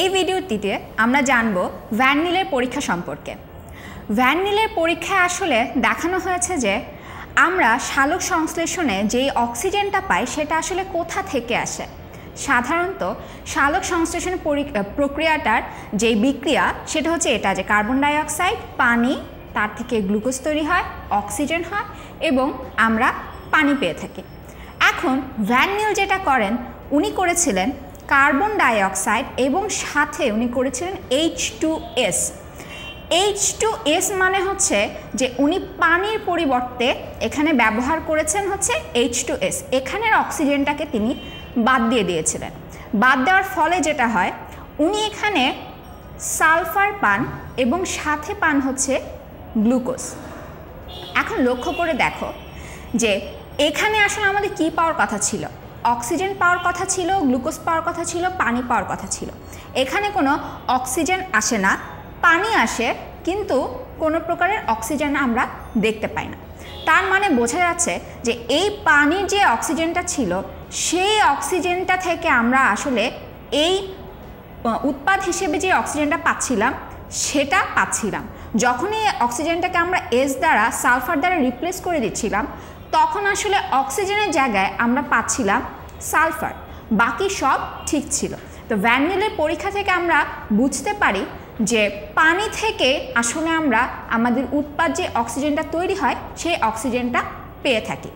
এই ভিডিওটিতে আমরা জানব ভ্যাননিলের পরীক্ষা সম্পর্কে। ভ্যাননিলের পরীক্ষায় আসলে দেখানো হয়েছে যে আমরা শালক সংশ্লেষণে যেই অক্সিজেনটা পাই সেটা আসলে কোথা থেকে আসে। সাধারণত শালক সংশ্লেষণ প্রক্রিয়াটার যেই বিক্রিয়া সেটা হচ্ছে এটা যে কার্বন ডাইঅক্সাইড, পানি, তার থেকে গ্লুকোজ তৈরি হয়, অক্সিজেন হয় এবং আমরা পানি পেয়ে থাকি। এখন ভ্যাননিল যেটা করেন, উনি করেছিলেন কার্বন ডাইঅক্সাইড এবং সাথে উনি করেছিলেন H two S H two S মানে হচ্ছে যে উনি পানির পরিবর্তে এখানে ব্যবহার করেছেন হচ্ছে এইচ টু এস এখানের অক্সিজেনটাকে তিনি বাদ দিয়ে দিয়েছিলেন। বাদ দেওয়ার ফলে যেটা হয়, উনি এখানে সালফার পান এবং সাথে পান হচ্ছে গ্লুকোজ। এখন লক্ষ্য করে দেখো যে এখানে আসলে আমাদের কি পাওয়ার কথা ছিল? অক্সিজেন পাওয়ার কথা ছিল, গ্লুকোজ পাওয়ার কথা ছিল, পানি পাওয়ার কথা ছিল। এখানে কোনো অক্সিজেন আসে না, পানি আসে, কিন্তু কোনো প্রকারের অক্সিজেন আমরা দেখতে পাই না। তার মানে বোঝা যাচ্ছে যে এই পানির যে অক্সিজেনটা ছিল, সেই অক্সিজেনটা থেকে আমরা আসলে এই উৎপাদ হিসেবে যে অক্সিজেনটা পাচ্ছিলাম, সেটা পাচ্ছিলাম। যখনই অক্সিজেনটাকে আমরা এস দ্বারা, সালফার দ্বারা রিপ্লেস করে দিচ্ছিলাম, তখন আসলে অক্সিজেনের জায়গায় আমরা পাচ্ছিলাম সালফার। বাকি সব ঠিক ছিল। তো ভ্যানিলের পরীক্ষা থেকে আমরা বুঝতে পারি যে পানি থেকে আসলে আমরা আমাদের উৎপাদ যে অক্সিজেনটা তৈরি হয়, সেই অক্সিজেনটা পেয়ে থাকি।